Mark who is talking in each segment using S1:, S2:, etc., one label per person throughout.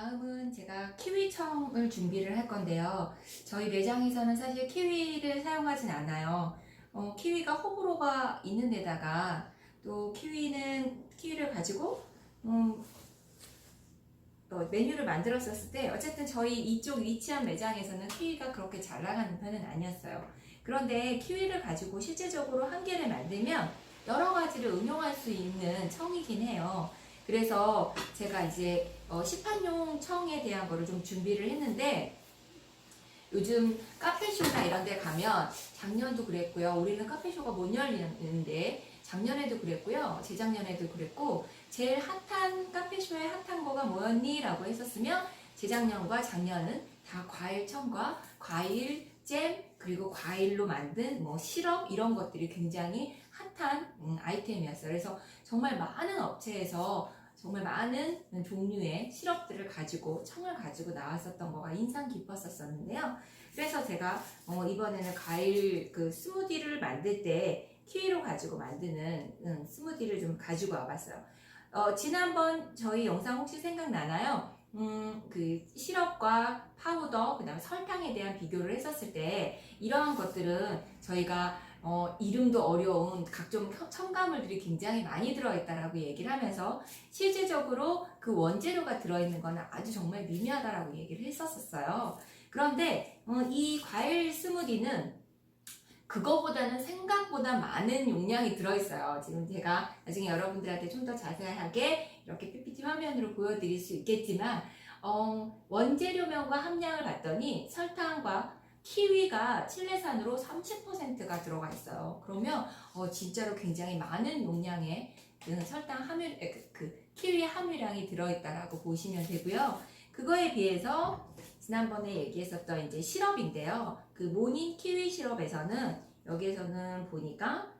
S1: 다음은 제가 키위청을 준비를 할 건데요. 저희 매장에서는 사실 키위를 사용하진 않아요. 어, 키위가 호불호가 있는 데다가 또 키위는 키위를 가지고 음, 어, 메뉴를 만들었었을 때 어쨌든 저희 이쪽 위치한 매장에서는 키위가 그렇게 잘 나가는 편은 아니었어요. 그런데 키위를 가지고 실제적으로 한 개를 만들면 여러 가지를 응용할 수 있는 청이긴 해요. 그래서 제가 이제 어, 시판용 청에 대한 거를 좀 준비를 했는데 요즘 카페쇼나 이런 데 가면 작년도 그랬고요. 우리는 카페쇼가 못 열리는데 작년에도 그랬고요. 재작년에도 그랬고 제일 핫한 카페쇼의 핫한 거가 뭐였니? 라고 했었으면 재작년과 작년은 다 과일청과 과일 잼 그리고 과일로 만든 뭐 시럽 이런 것들이 굉장히 핫한 음, 아이템이었어요. 그래서 정말 많은 업체에서 정말 많은 종류의 시럽들을 가지고 청을 가지고 나왔었던 거가 인상 깊었었는데요. 그래서 제가 어, 이번에는 과일 그 스무디를 만들 때 키위로 가지고 만드는 음, 스무디를 좀 가지고 와봤어요. 어, 지난번 저희 영상 혹시 생각나나요? 음, 그 시럽과 파우더, 그 다음에 설탕에 대한 비교를 했었을 때 이러한 것들은 저희가 어, 이름도 어려운 각종 첨가물들이 굉장히 많이 들어있다라고 얘기를 하면서 실제적으로 그 원재료가 들어있는 거는 아주 정말 미미하다라고 얘기를 했었었어요. 그런데 어, 이 과일 스무디는 그거보다는 생각보다 많은 용량이 들어있어요. 지금 제가 나중에 여러분들한테 좀 더 자세하게 이렇게 PPT 화면으로 보여드릴 수 있겠지만 어, 원재료명과 함량을 봤더니 설탕과 키위가 칠레산으로 30%가 들어가 있어요. 그러면 어, 진짜로 굉장히 많은 용량의 그 설탕 함유, 에, 그, 그 키위 함유량이 들어있다라고 보시면 되고요. 그거에 비해서 지난번에 얘기했었던 이제 시럽인데요. 그 모닌 키위 시럽에서는 여기에서는 보니까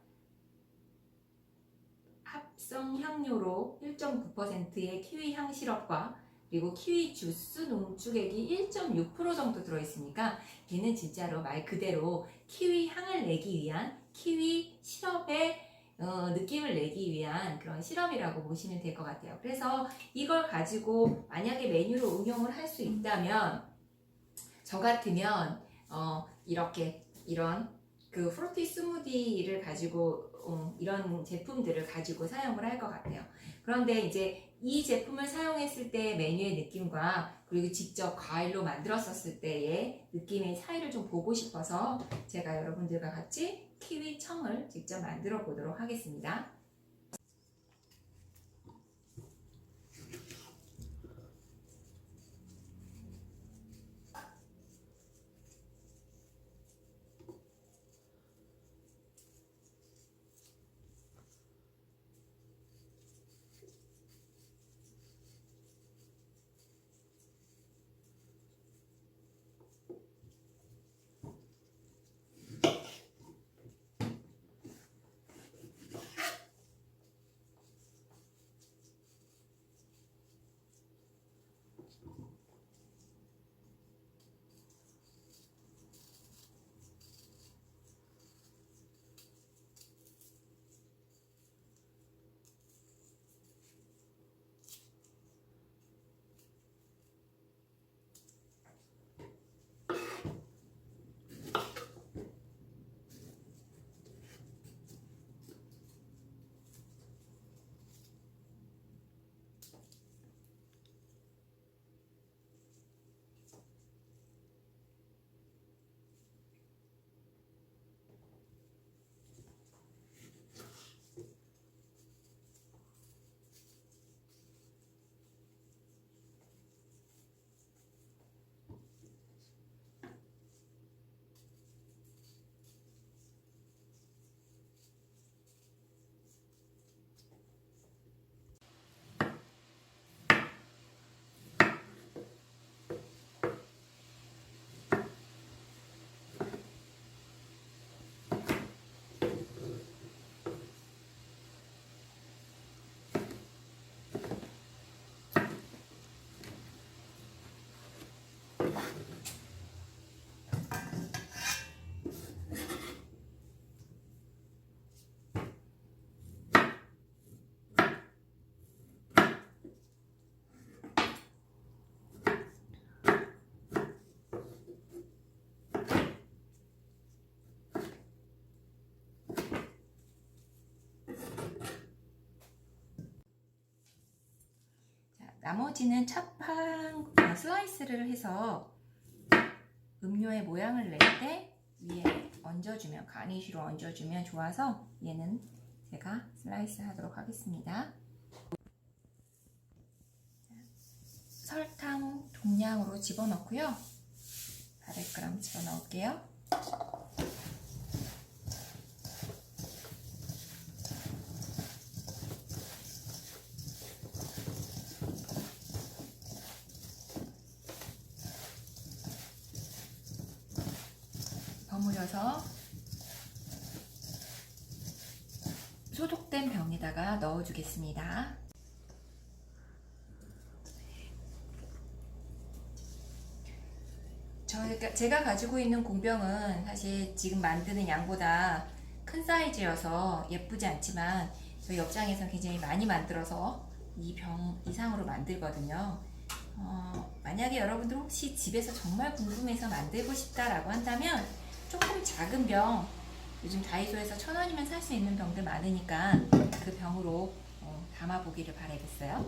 S1: 합성 향료로 1.9%의 키위 향 시럽과 그리고 키위 주스 농축액이 1.6% 정도 들어있으니까 얘는 진짜로 말 그대로 키위 향을 내기 위한 키위 시럽의 어, 느낌을 내기 위한 그런 시럽이라고 보시면 될 것 같아요. 그래서 이걸 가지고 만약에 메뉴로 응용을 할 수 있다면 저 같으면 어, 이렇게 이런 그 프로티 스무디를 가지고 어, 이런 제품들을 가지고 사용을 할 것 같아요. 그런데 이제 이 제품을 사용했을 때 메뉴의 느낌과 그리고 직접 과일로 만들었었을 때의 느낌의 차이를 좀 보고 싶어서 제가 여러분들과 같이 키위 청을 직접 만들어 보도록 하겠습니다. 나머지는 어, 슬라이스를 해서 음료의 모양을 낼 때 위에 얹어주면 가니쉬로 얹어주면 좋아서 얘는 제가 슬라이스 하도록 하겠습니다. 설탕 동량으로 집어넣고요. 400g 집어넣을게요. 버무려서 소독된 병에다가 넣어주겠습니다. 저희가 제가 가지고 있는 공병은 사실 지금 만드는 양보다 큰 사이즈여서 예쁘지 않지만 저희 업장에서 굉장히 많이 만들어서 이 병 이상으로 만들거든요. 어, 만약에 여러분들 혹시 집에서 정말 궁금해서 만들고 싶다라고 한다면 조금 작은 병 요즘 다이소에서 천 원이면 살 수 있는 병들 많으니까 그 병으로 어, 담아 보기를 바라겠어요.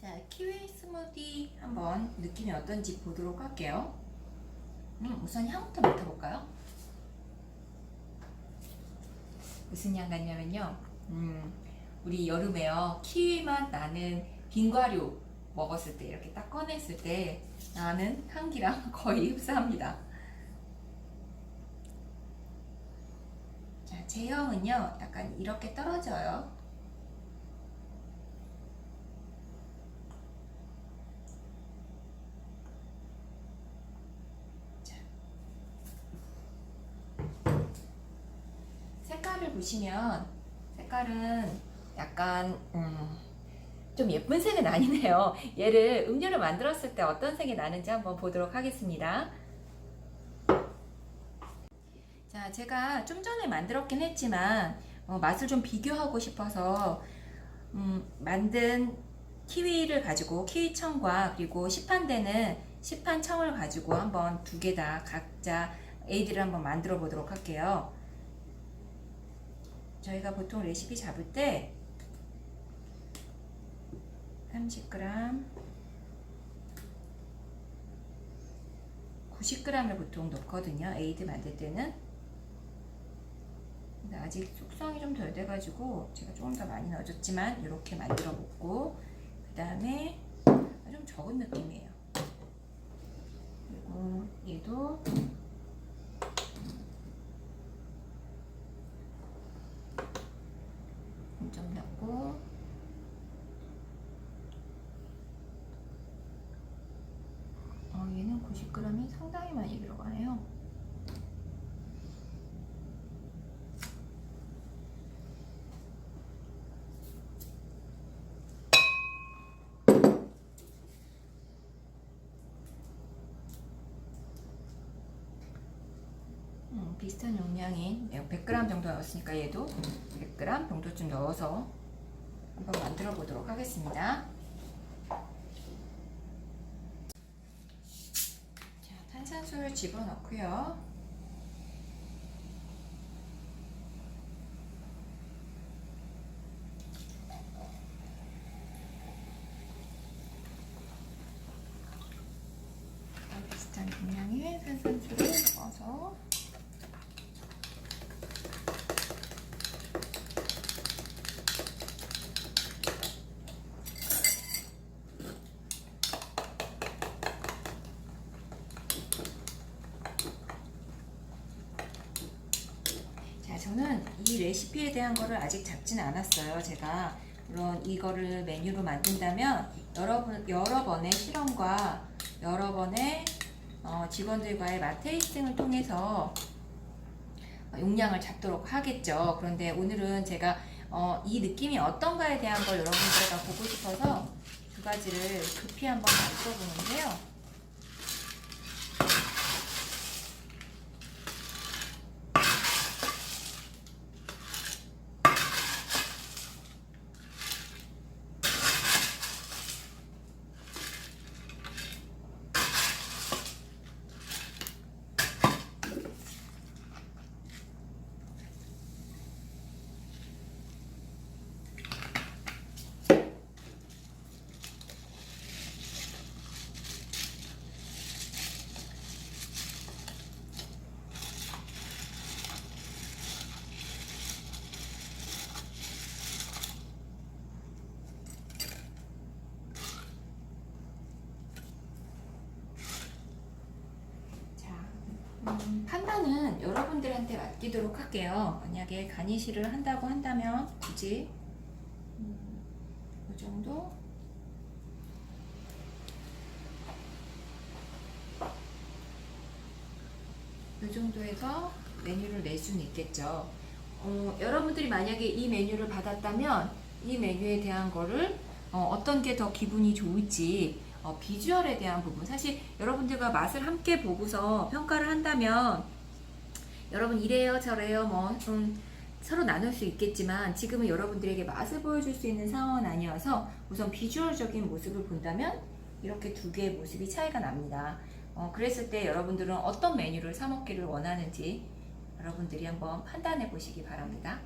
S1: 자, 키위 스무디 한번 느낌이 어떤지 보도록 할게요. 음, 우선 향부터 맡아볼까요? 무슨 향 같냐면요. 음, 우리 여름에요. 키위 맛 나는 빙과류 먹었을 때 이렇게 딱 꺼냈을 때 나는 향기랑 거의 흡사합니다. 자, 제형은요. 약간 이렇게 떨어져요. 색깔을 보시면 색깔은 약간 음, 좀 예쁜 색은 아니네요. 얘를 음료를 만들었을 때 어떤 색이 나는지 한번 보도록 하겠습니다. 자, 제가 좀 전에 만들었긴 했지만 어, 맛을 좀 비교하고 싶어서 음, 만든 키위를 가지고 키위청과 그리고 시판되는 시판청을 가지고 한번 두 개 다 각자 에이드를 한번 만들어 보도록 할게요. 저희가 보통 레시피 잡을 때 30g 90g을 보통 넣거든요. 에이드 만들 때는. 근데 아직 숙성이 좀 덜 돼가지고 제가 조금 더 많이 넣어줬지만 이렇게 만들어 먹고 그 다음에 좀 적은 느낌이에요. 그리고 얘도 좀 넣고 어, 얘는 90g이 상당히 많이 들어가네요. 음, 비슷한 용량인 100g 정도 넣었으니까 얘도 100g 정도쯤 넣어서 한번 만들어 보도록 하겠습니다. 자, 탄산수를 집어넣고요. 비슷한 용량의 탄산수를 넣어서 자, 저는 이 레시피에 대한 거를 아직 잡지는 않았어요. 제가 물론 이거를 메뉴로 만든다면 여러 번 여러 번의 실험과 여러 번의 어, 직원들과의 맛 테이스팅을 통해서 용량을 잡도록 하겠죠. 그런데 오늘은 제가 어, 이 느낌이 어떤가에 대한 걸 여러분들과 보고 싶어서 두 가지를 급히 한번 만들어 보는데요. 시간은 여러분들한테 맡기도록 할게요. 만약에 간이시를 한다고 한다면 굳이 음, 이 정도 이 정도에서 메뉴를 낼 수는 있겠죠. 어, 여러분들이 만약에 이 메뉴를 받았다면 이 메뉴에 대한 거를 어, 떤게 더 기분이 좋을지 어, 비주얼에 대한 부분 사실 여러분들과 맛을 함께 보고서 평가를 한다면 여러분 이래요 저래요 뭐좀 서로 나눌 수 있겠지만 지금은 여러분들에게 맛을 보여줄 수 있는 상황은 아니어서 우선 비주얼적인 모습을 본다면 이렇게 두 개의 모습이 차이가 납니다. 어, 그랬을 때 여러분들은 어떤 메뉴를 사 먹기를 원하는지 여러분들이 한번 판단해 보시기 바랍니다.